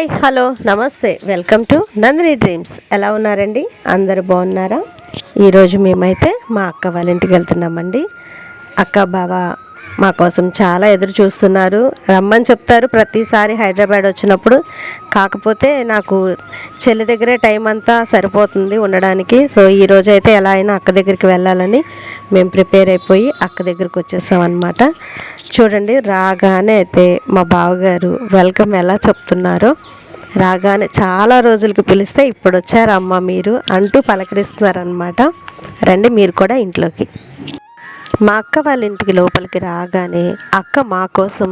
Hi hello namaste. Welcome to Nandini dreams. ఎలా ఉన్నారండి? అందరు బాగున్నారా? ఈరోజు మేమైతే మా అక్క వాళ్ళ ఇంటికి వెళ్తున్నామండి. అక్క బావ మా కోసం చాలా ఎదురు చూస్తున్నారు. రమ్మని చెప్తారు. ప్రతిసారి హైదరాబాద్ వచ్చినప్పుడు. కాకపోతే నాకు చెల్లి దగ్గరే టైం అంతా సరిపోతుంది ఉండడానికి. సో ఈ అయితే ఎలా అయినా అక్క దగ్గరికి వెళ్ళాలని మేము ప్రిపేర్ అయిపోయి అక్క దగ్గరికి వచ్చేసాం అనమాట చూడండి రాగానే అయితే మా బావగారు వెల్కమ్ ఎలా చెప్తున్నారో. రాగానే చాలా రోజులకి పిలిస్తే ఇప్పుడు వచ్చారు అమ్మ మీరు అంటూ పలకరిస్తున్నారనమాట రండి మీరు కూడా ఇంట్లోకి. మా అక్క వాళ్ళ ఇంటికి లోపలికి రాగానే అక్క మా కోసం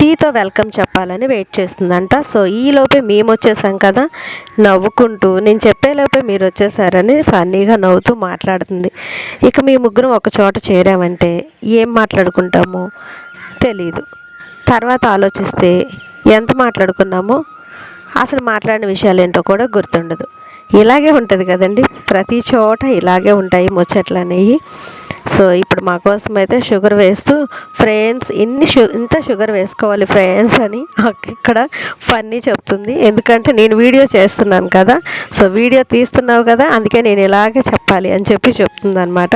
టీతో వెల్కమ్ చెప్పాలని వెయిట్ చేస్తుందంట. సో ఈ లోపే మేము వచ్చేసాం కదా. నవ్వుకుంటూ నేను చెప్పేలోపే మీరు వచ్చేసారని ఫన్నీగా నవ్వుతూ మాట్లాడుతుంది. ఇక మీ ముగ్గురం ఒక చోట చేరామంటే ఏం మాట్లాడుకుంటామో తెలీదు. తర్వాత ఆలోచిస్తే ఎంత మాట్లాడుకున్నామో అసలు మాట్లాడిన విషయాలు ఏంటో కూడా గుర్తుండదు. ఇలాగే ఉంటుంది కదండి. ప్రతి చోట ఇలాగే ఉంటాయి ముచ్చట్లు అనేవి సో ఇప్పుడు మా కోసం అయితే షుగర్ వేస్తూ ఫ్రెండ్స్ ఇన్ని షు ఇంత షుగర్ వేసుకోవాలి ఫ్రెండ్స్ అని ఇక్కడ ఫన్నీ చెప్తుంది. ఎందుకంటే నేను వీడియో చేస్తున్నాను కదా సో వీడియో తీస్తున్నావు కదా అందుకే నేను ఇలాగే చెప్పాలి అని చెప్పి చెప్తుంది అనమాట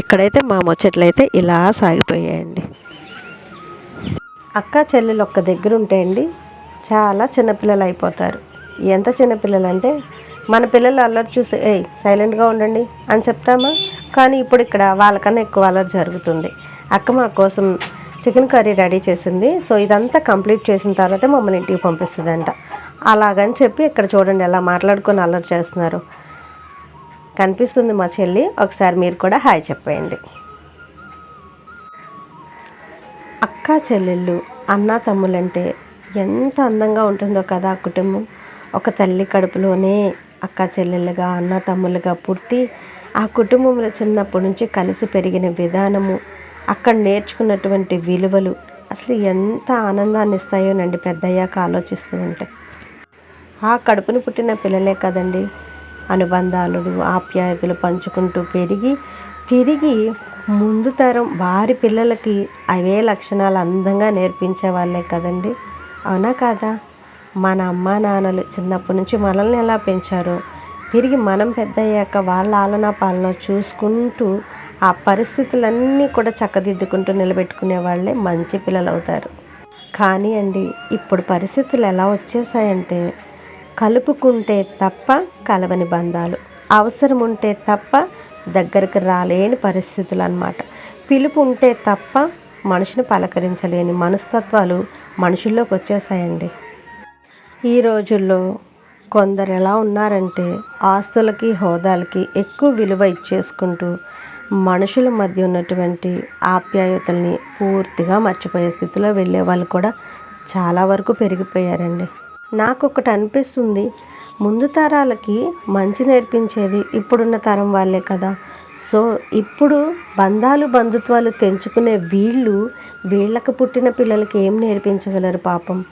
ఇక్కడైతే మా ముచ్చట్లయితే ఇలా సాగిపోయాయండి. అక్క చెల్లెలు ఒక్క దగ్గర ఉంటాయండి చాలా చిన్నపిల్లలు అయిపోతారు. ఎంత చిన్నపిల్లలు అంటే మన పిల్లలు అల్లరి చూసి ఏయ్ సైలెంట్గా ఉండండి అని చెప్తామా? కానీ ఇప్పుడు ఇక్కడ వాళ్ళకన్నా ఎక్కువ అల్లరి జరుగుతుంది. అక్క మా కోసం చికెన్ కర్రీ రెడీ చేసింది. సో ఇదంతా కంప్లీట్ చేసిన తర్వాత మమ్మల్ని ఇంటికి పంపిస్తుందంట. అలాగని చెప్పి ఇక్కడ చూడండి ఎలా మాట్లాడుకొని అల్లరి చేస్తున్నారు. కనిపిస్తుంది మా చెల్లి. ఒకసారి మీరు కూడా హాయ్ చెప్పేయండి. అక్క చెల్లెళ్ళు అన్న తమ్ములంటే ఎంత అందంగా ఉంటుందో కదా ఆ కుటుంబం. ఒక తల్లి కడుపులోనే అక్క చెల్లెళ్ళుగా అన్న తమ్ములుగా పుట్టి ఆ కుటుంబంలో చిన్నప్పటి నుంచి కలిసి పెరిగిన విధానము అక్కడ నేర్చుకున్నటువంటి విలువలు అసలు ఎంత ఆనందాన్ని ఇస్తాయోనండి పెద్దయ్యాక ఆలోచిస్తూ ఉంటే. ఆ కడుపును పుట్టిన పిల్లలే కదండి. అనుబంధాలు ఆప్యాయతలు పంచుకుంటూ పెరిగి తిరిగి ముందు తరం వారి పిల్లలకి అవే లక్షణాలు అందంగా నేర్పించే వాళ్ళే కదండి. అవునా కాదా? మన అమ్మ నాన్నలు చిన్నప్పటి నుంచి మనల్ని ఎలా పెంచారో? తిరిగి మనం పెద్దయ్యాక వాళ్ళ ఆలన పాలన చూసుకుంటూ ఆ పరిస్థితులన్నీ కూడా చక్కదిద్దుకుంటూ నిలబెట్టుకునే వాళ్ళే మంచి పిల్లలు అవుతారు కానీ అండి ఇప్పుడు పరిస్థితులు ఎలా వచ్చేసాయంటే కలుపుకుంటే తప్ప కలవని బంధాలు అవసరం ఉంటే తప్ప దగ్గరికి రాలేని పరిస్థితులు అన్నమాట పిలుపు ఉంటే తప్ప మనిషిని పలకరించలేని మనస్తత్వాలు మనుషుల్లోకి వచ్చేసాయండి. ఈ రోజుల్లో కొందరు ఎలా ఉన్నారంటే ఆస్తులకి హోదాలకి ఎక్కువ విలువ ఇచ్చేసుకుంటూ మనుషుల మధ్య ఉన్నటువంటి ఆప్యాయతల్ని పూర్తిగా మర్చిపోయే స్థితిలో వెళ్ళే వాళ్ళు కూడా చాలా వరకు పెరిగిపోయారండి. నాకు ఒకటి అనిపిస్తుంది ముందు తరాలకి మంచి నేర్పించేది ఇప్పుడున్న తరం వాళ్ళే కదా. సో ఇప్పుడు బంధాలు బంధుత్వాలు తెంచుకునే వీళ్ళు వీళ్ళకు పుట్టిన పిల్లలకి ఏం నేర్పించగలరు పాపం?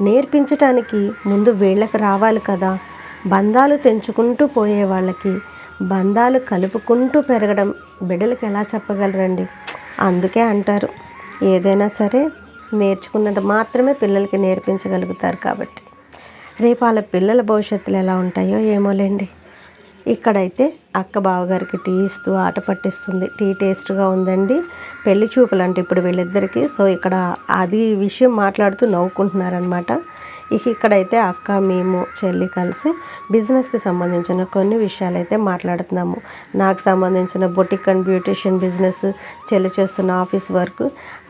నేర్పించటానికి ముందు వీళ్ళకి రావాలి కదా. బంధాలు తెంచుకుంటూ పోయే వాళ్ళకి బంధాలు కలుపుకుంటూ పెరగడం బిడ్డలకు ఎలా చెప్పగలరండి? అందుకే అంటారు. ఏదైనా సరే నేర్చుకున్నది మాత్రమే పిల్లలకి నేర్పించగలుగుతారు కాబట్టి. రేపు వాళ్ళ పిల్లల భవిష్యత్తులు ఎలా ఉంటాయో ఏమోలేండి. ఇక్కడైతే అక్క బావగారికి టీ ఇస్తూ ఆట పట్టిస్తుంది. టీ టేస్ట్గా ఉందండి. పెళ్ళి చూపులు అంటే ఇప్పుడు వీళ్ళిద్దరికీ. సో ఇక్కడ అది విషయం మాట్లాడుతూ నవ్వుకుంటున్నారనమాట ఇక ఇక్కడైతే అక్క మేము చెల్లి కలిసి బిజినెస్కి సంబంధించిన కొన్ని విషయాలు అయితే మాట్లాడుతున్నాము. నాకు సంబంధించిన బొటిక్ అండ్ బ్యూటిషియన్ బిజినెస్ చెల్లి చేస్తున్న ఆఫీస్ వర్క్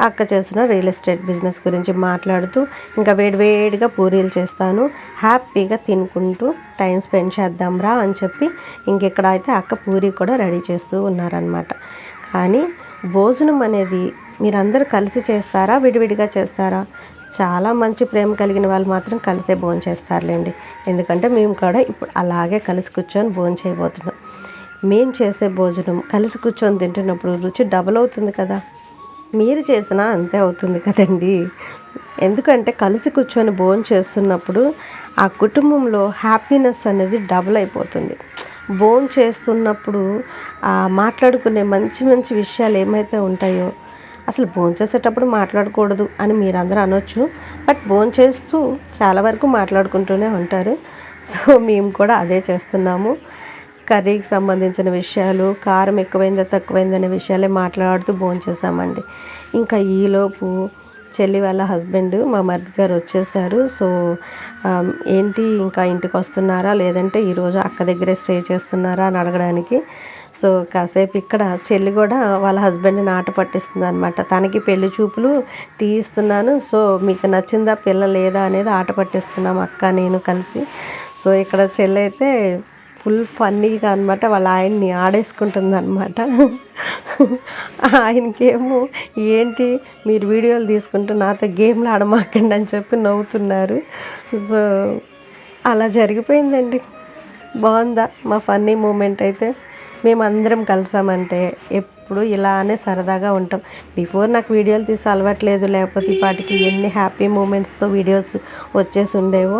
అక్క చేస్తున్న రియల్ ఎస్టేట్ బిజినెస్ గురించి మాట్లాడుతూ ఇంకా వేడివేడిగా పూరీలు చేస్తాను. హ్యాపీగా తినుకుంటూ టైం స్పెండ్ చేద్దాంరా అని చెప్పి ఇంకెక్కడ అయితే అక్క పూరి కూడా రెడీ చేస్తూ ఉన్నారనమాట కానీ భోజనం అనేది మీరందరూ కలిసి చేస్తారా? విడివిడిగా చేస్తారా? చాలా మంచి ప్రేమ కలిగిన వాళ్ళు మాత్రం కలిసే భోజనం చేస్తారులేండి. ఎందుకంటే మేము కూడా ఇప్పుడు అలాగే కలిసి కూర్చొని భోజనం చేయబోతున్నాం. మేము చేసే భోజనం కలిసి కూర్చొని తింటున్నప్పుడు రుచి డబుల్ అవుతుంది కదా. మీరు చేసినా అంతే అవుతుంది కదండి. ఎందుకంటే కలిసి కూర్చొని భోజనం చేస్తున్నప్పుడు ఆ కుటుంబంలో హ్యాపీనెస్ అనేది డబుల్ అయిపోతుంది. భోజనం చేస్తున్నప్పుడు మాట్లాడుకునే మంచి మంచి విషయాలు ఏమైతే ఉంటాయో అసలు భోంచేసేటప్పుడు మాట్లాడకూడదు అని మీరందరూ అనొచ్చు. బట్ భోంచేస్తూ చాలా వరకు మాట్లాడుకుంటూనే ఉంటారు. సో మేము కూడా అదే చేస్తున్నాము. కర్రీకి సంబంధించిన విషయాలు కారం ఎక్కువైందా తక్కువైందనే విషయాలే మాట్లాడుతూ భోంచేసామండి ఇంకా ఈలోపు చెల్లి వాళ్ళ హస్బెండ్ మా మరిది గారు వచ్చేసారు. సో ఏంటి ఇంకా ఇంటికి వస్తున్నారా? లేదంటే ఈరోజు అక్క దగ్గరే స్టే చేస్తున్నారా అని అడగడానికి సో కాసేపు ఇక్కడ చెల్లి కూడా వాళ్ళ హస్బెండ్ని ఆట పట్టిస్తుంది అనమాట తనకి పెళ్ళి చూపులు టీ ఇస్తున్నాను. సో మీకు నచ్చిందా పిల్ల లేదా అనేది ఆట పట్టిస్తున్నాం అక్క నేను కలిసి. సో ఇక్కడ చెల్లి అయితే ఫుల్ ఫన్నీగా అనమాట వాళ్ళ ఆయన్ని ఆడేసుకుంటుంది అనమాట ఆయనకేమో ఏంటి మీరు వీడియోలు తీసుకుంటూ నాతో గేమ్లు ఆడమాకండి అని చెప్పి నవ్వుతున్నారు. సో అలా జరిగిపోయిందండి. బాగుందా మా ఫన్నీ మూమెంట్ అయితే? మేమందరం కలిసామంటే ఎప్పుడు ఇలానే సరదాగా ఉంటాం. బిఫోర్ నాకు వీడియోలు తీసి అలవాట్లేదు లేకపోతే ఈ పాటికి ఎన్ని హ్యాపీ మూమెంట్స్తో వీడియోస్ వచ్చేసి ఉండేవో.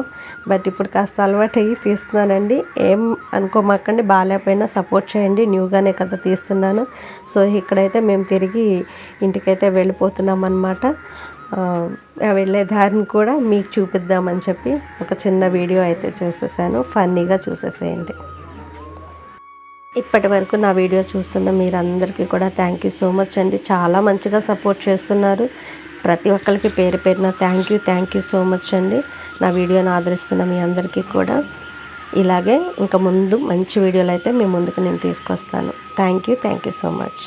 బట్ ఇప్పుడు కాస్త అలవాటు అయ్యి తీస్తున్నానండి. ఏం అనుకోమాకండి బాగాలేకపోయినా సపోర్ట్ చేయండి. న్యూగానే కదా తీస్తున్నాను. సో ఇక్కడైతే మేము తిరిగి ఇంటికైతే వెళ్ళిపోతున్నాం అనమాట వెళ్ళే దారిని కూడా మీకు చూపిద్దామని చెప్పి ఒక చిన్న వీడియో అయితే చూసేసాను. ఫన్నీగా చూసేసేయండి. ఇప్పటి వరకు నా వీడియో చూస్తున్న మీరందరికీ కూడా థ్యాంక్ యూ సో మచ్ అండి. చాలా మంచిగా సపోర్ట్ చేస్తున్నారు. ప్రతి ఒక్కరికి పేరు పేరున thank you thank you so much అండి. నా వీడియోని ఆదరిస్తున్న మీ అందరికీ కూడా. ఇలాగే ఇంకా ముందు మంచి వీడియోలు అయితే మీ ముందుకు నేను తీసుకొస్తాను. Thank you thank you so much